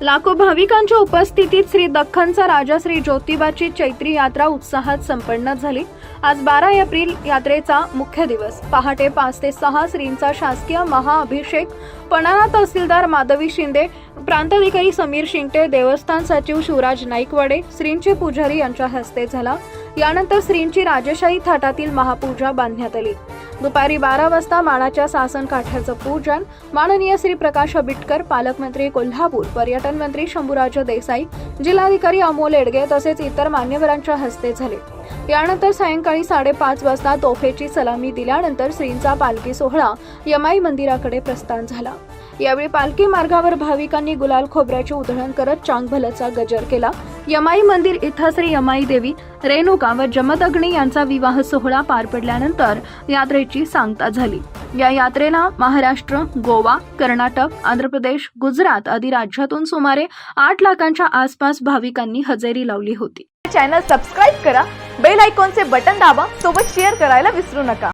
लाखो भाविकांच्या उपस्थितीत श्री दख्खनचा राजा श्री ज्योतिबाची चैत्री यात्रा उत्साहात संपन्न झाली. आज बारा एप्रिल यात्रेचा मुख्य दिवस. पहाटे पाच ते सहा श्रींचा शासकीय महाअभिषेक. पणाला तहसीलदार माधवी शिंदे प्रांताधिकारी समीर शिंगटे देवस्थान सचिव शिवराज नाईकवाडे श्रींचे पुजारी यांच्या हस्ते झाला. यानंतर श्रींची राजेशाही थाटातील महापूजा बांधण्यात आली. दुपारी बारा वाजता मानाच्या सासन काठ्याचं पूजन. माननीय श्री प्रकाश आंबेडकर पालकमंत्री कोल्हापूर पर्यटन मंत्री शंभूराज देसाई जिल्हाधिकारी अमोल एडगे तसेच इतर मान्यवरांच्या हस्ते झाले. यानंतर सायंकाळी साडेपाच वाजता तोफेची सलामी दिल्यानंतर श्रींचा पालखी सोहळा यमाई मंदिराकडे प्रस्थान झाला. यावेळी पालखी मार्गावर भाविकांनी गुलाल खोबऱ्याची उधळण करत चांगभलचा गजर केला. यमाई मंदिर इथं श्री यमाई देवी रेणुका व जमदग्नी यांचा विवाह सोहळा पार पडल्यानंतर यात्रेची सांगता झाली. या यात्रेला महाराष्ट्र गोवा कर्नाटक आंध्र प्रदेश गुजरात आदी राज्यातून सुमारे आठ लाखांच्या आसपास भाविकांनी हजेरी लावली होती. चॅनल सबस्क्राईब करा बेल आयकॉनचे बटन दाबा सोबत शेअर करायला विसरू नका.